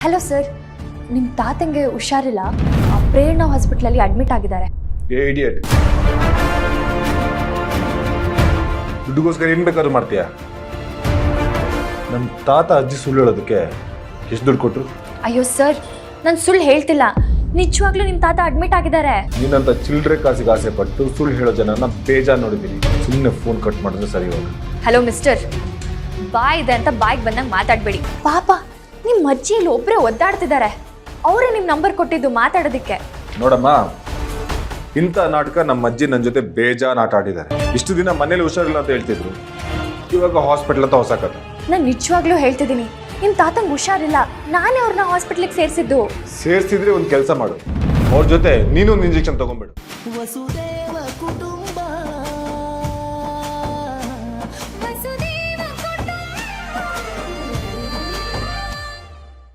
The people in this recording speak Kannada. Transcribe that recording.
ಹಲೋ ಸರ್ ನಿಮ್ಮ ತಾತಂಗೆ ಹುಷಾರಿಲ್ಲ? ಆ, ಪ್ರೇರಣಾ ಹಾಸ್ಪಿಟ್ಲಲ್ಲಿ ಅಡ್ಮಿಟ್ ಆಗಿದ್ದಾರೆ. ಏ ಇಡಿಯಟ್ ದುಡ್ಡುಗೋಸ್ಕರ ಏನು ಬೇಕಾದ್ರೂ ಮಾಡ್ತೀಯ? ನಮ್ಮ ತಾತ ಅಜ್ಜಿ ಸುಳ್ಳು ಹೇಳೋದಕ್ಕೆ ಎಷ್ಟು ದುಡ್ಡು ಕೊಟ್ಟರು ಅಯ್ಯೋ ಸರ್ ನಾನು ಸುಳ್ಳು ಹೇಳ್ತಿಲ್ಲ. ನಿಜವಾಗ್ಲೂ ನಿಮ್ಮ ತಾತ ಅಡ್ಮಿಟ್ ಆಗಿದ್ದಾರೆ. ನೀನಂತ ಚಿಲ್ಡ್ರೆ ಕಾಸಿಗೆ ಆಸೆ ಪಟ್ಟು ಸುಳ್ಳು ಹೇಳೋ ಜನನ ಬೇಜಾರು ನೋಡಿದ್ದೀನಿ. ಸುಮ್ಮನೆ ಫೋನ್ ಕಟ್ ಮಾಡಿದ್ರೆ ಸರಿ ಹೋಗ ಹಲೋ ಮಿಸ್ಟರ್ ಬಾಯ್ ಇದೆ ಅಂತ ಬಾಯ್ಗೆ ಬಂದಂಗೆ ಮಾತಾಡಬೇಡಿ. ಪಾಪ ನಿಮ್ಮ ಅಜ್ಜಿಯಲ್ಲಿ ಒಬ್ಬರೇ ಒದ್ದಾಡ್ತಿದ್ದಾರೆ ಅವರೇ ನಿಮ್ಮ ನಂಬರ್ ಕೊಟ್ಟಿದ್ದು ಮಾತಾಡೋದಕ್ಕೆ. ನೋಡಮ್ಮ ಇಂಥ ನಾಟಕ ನಮ್ಮ ಅಜ್ಜಿ ನನ್ನ ಜೊತೆ ಬೇಜಾನ್ ಆಟ ಆಡಿದ್ದಾರೆ. ಇಷ್ಟು ದಿನ ಮನೇಲಿ ಹುಷಾರಿಲ್ಲ ಅಂತ ಹೇಳ್ತಿದ್ರು. ಇವಾಗ ಹಾಸ್ಪಿಟಲ್ ಅಂತ ಹೊಸ ಕಥೆ ನಾನು ನಿಜವಾಗ್ಲೂ ಹೇಳ್ತಿದ್ದೀನಿ ನಿಮ್ಮ ತಾತಂಗೆ ಹುಷಾರಿಲ್ಲ ನಾನೇ ಅವ್ರನ್ನ ಹಾಸ್ಪಿಟ್ಲಿಗೆ ಸೇರಿಸಿದ್ದು. ಸೇರಿಸಿದ್ರೆ ಒಂದು ಕೆಲಸ ಮಾಡು. ಅವ್ರ ಜೊತೆ ನೀನು ಒಂದು ಇಂಜೆಕ್ಷನ್ ತಗೊಂಡ್ಬಿಡು. ವಸುದೇವ